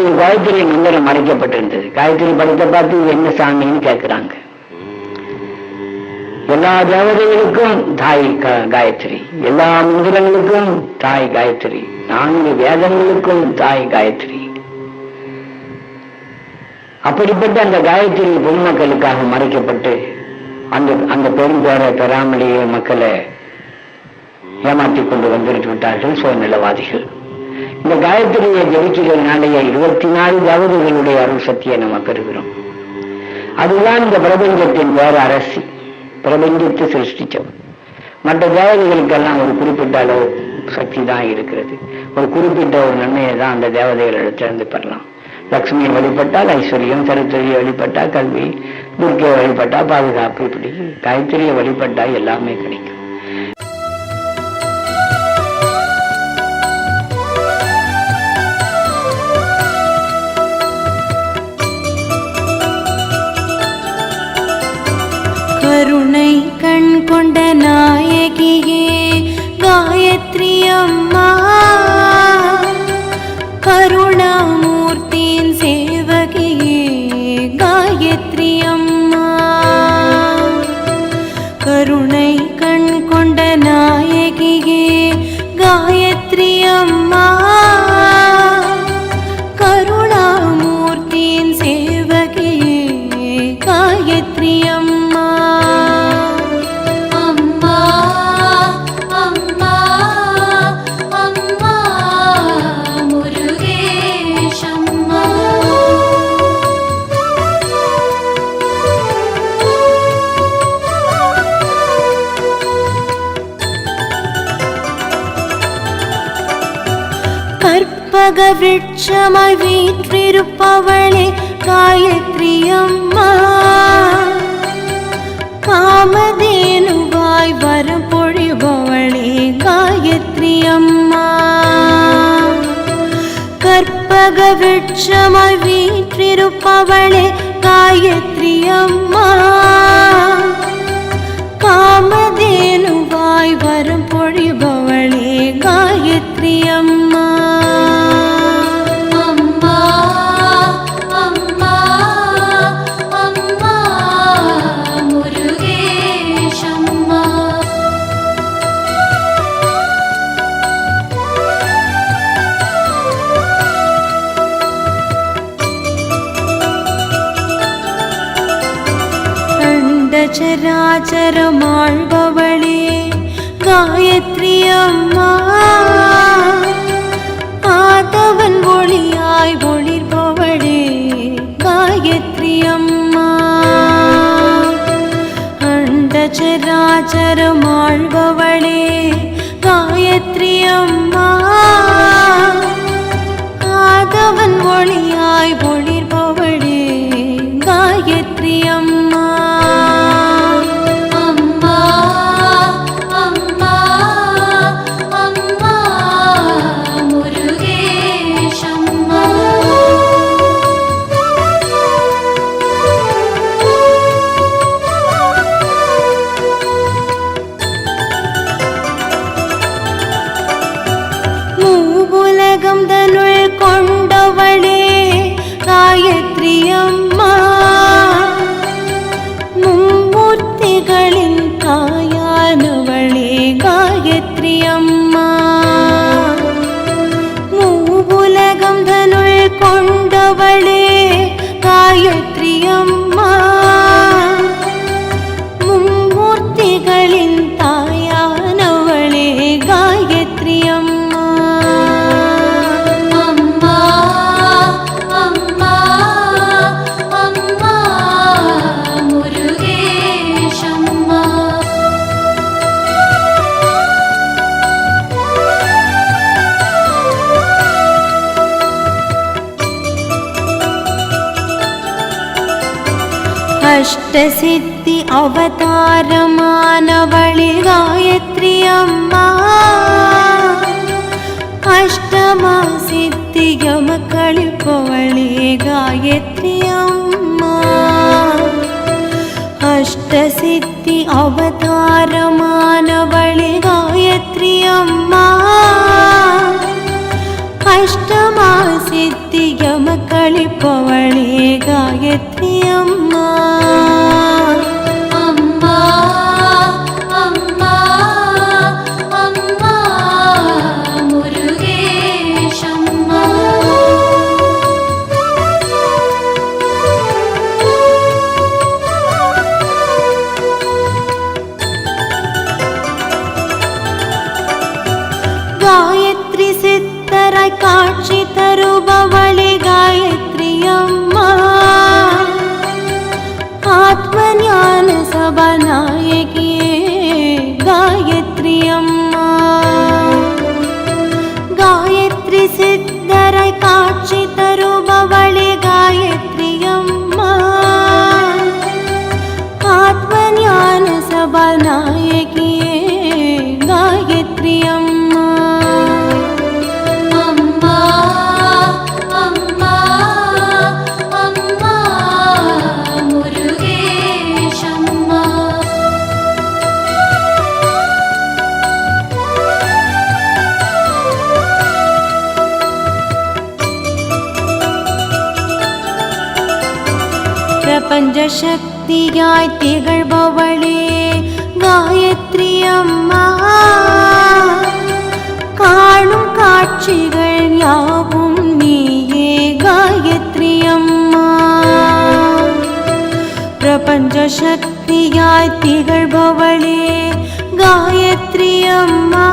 இந்த காயத்ரி மந்திரம் மறைக்கப்பட்டிருந்தது. காயத்ரி படத்தை பார்த்து இது என்ன சாமின்னு கேட்கிறாங்க எல்லா தேவதைகளுக்கும் தாய் க- காயத்ரி. எல்லா மந்திரங்களுக்கும் தாய் காயத்ரி. நான்கு வேதங்களுக்கும் தாய் காயத்ரி. அப்படிப்பட்ட அந்த காயத்ரி பொதுமக்களுக்காக மறைக்கப்பட்டு அந்த அந்த பெரும் பேரை பெறாமலேயே மக்களை ஏமாற்றிக் கொண்டு வந்துட்டு விட்டார்கள் சுயநலவாதிகள். இந்த காயத்ரியை ஜெபிக்கிறதுனாலேயே இருபத்தி நாலு தேவதைகளுடைய அருள் சக்தியை நம்ம பெறுகிறோம். அதுதான் இந்த பிரபஞ்சத்தின் வேற அரசி. பிரபஞ்சத்தை சிருஷ்டிச்சவன் மற்ற தேவதைகளுக்கெல்லாம் ஒரு குறிப்பிட்ட அளவு சக்தி தான் இருக்கிறது. ஒரு குறிப்பிட்ட ஒரு நன்மையை தான் அந்த தேவதைகளிடத்திலிருந்து பெறலாம். லக்ஷ்மியை வழிபட்டால் ஐஸ்வர்யம் சரஸ்வதியை வழிபட்டால் கல்வி துர்க்கையை வழிபட்டால் பாதுகாப்பு இப்படி காயத்ரியை வழிபட்டால் எல்லாமே கிடைக்கும். கருணாமூர்த்தின் கற்பக விருட்சமாய் வீற்றிருப்பவளே காயத்ரியம்மா. காமதேனுவாய் வரம் பொழிபவளே காயத்ரியம்மா. கற்பக விருட்சமாய் வீற்றிருப்பவளே காயத்ரியம்மா. காமதேனுவாய் வரம் பொழிபவளே காயத்ரியம்மா. கண்டச்சராச்சரமாழ்பவளே காயத்ரி அம்மா ஆதவன் ஒளியாய் ஒளிர்பவளே காயத்ரி அம்மா அண்டச்சராச்சரமாழ்பவளே காயத்ரி அம்மா ஆதவன் ஒளியாய் ஒளி अष्टसिद्धि अवतारमानवळि गायत्री अम्मा अष्टमा अष्टमसिद्धि य गायत्री अम्मा अष्टसिद्धि अवतारमानवळि गायत्री अम्मा அஷ்டமா சித்திய எமக்களிப்பவளே காயத்ரி அம்மா. அம்மா. காட்சி தருபவளே. பஞ்சசக்தியாய் திகழ்பவளே காயத்ரி அம்மா காணும் காட்சிகள் யாவும் நீயே காயத்ரி அம்மா பிரபஞ்ச சக்தியாய் திகழ்பவளே காயத்ரி அம்மா